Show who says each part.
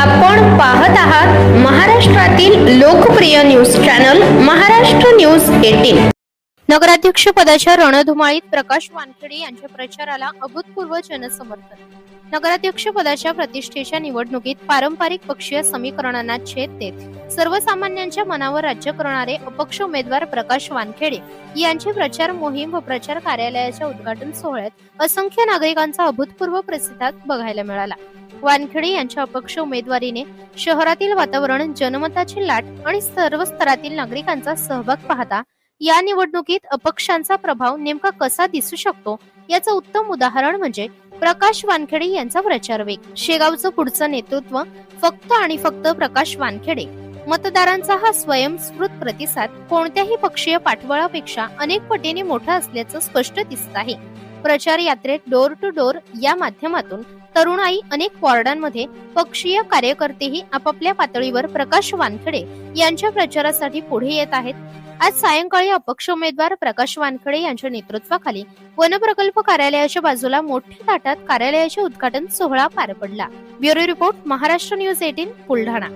Speaker 1: आपण पाहत आहात महाराष्ट्रातील लोकप्रिय news channel Maharashtra news eighteen. नगराध्यक्ष पदाच्या रणधुमाळीत प्रकाश वानखेडे यांच्या प्रचाराला अभूतपूर्व जनसमर्थन. नगराध्यक्ष पदाच्या प्रतिष्ठेच्या निवडणुकीत पारंपरिक पक्षीय समीकरणांना छेद देत सर्वसामान्यांच्या मनावर राज्य करणारे अपक्ष उमेदवार प्रकाश वानखेडे यांची प्रचार मोहीम व प्रचार कार्यालयाच्या उद्घाटन सोहळ्यात असंख्य नागरिकांचा अभूतपूर्व प्रतिसाद बघायला मिळाला. वानखेडे यांच्या अपक्ष उमेदवारीने शहरातील वातावरण जनमताची लाट आणि सर्व स्तरातील नागरिकांचा सहभाग पाहता या निवडणुकीत अपक्षांचा प्रभाव नेमका कसा दिसू शकतो? याचं उत्तम उदाहरण म्हणजे प्रकाश वानखेडे यांचा प्रचार वेग. शेगावचं पुढचं नेतृत्व फक्त आणि फक्त प्रकाश वानखेडे. मतदारांचा हा स्वयंस्फूर्त प्रतिसाद कोणत्याही पक्षीय पाठबळापेक्षा अनेक पटीने मोठा असल्याचं स्पष्ट दिसत आहे. प्रचार यात्रेत डोर टू डोर या माध्यमातून तरुणाई अनेक वॉर्डांमध्ये पक्षीय कार्यकर्तेही आपापल्या पातळीवर प्रकाश वानखडे यांच्या प्रचारासाठी पुढे येत आहेत. आज सायंकाळी अपक्ष उमेदवार प्रकाश वानखडे यांच्या नेतृत्वाखाली वनप्रकल्प कार्यालयाच्या बाजूला मोठ्या ताटात कार्यालयाचे उद्घाटन सोहळा पार पडला. Bureau report Maharashtra news eighteen Buldhana.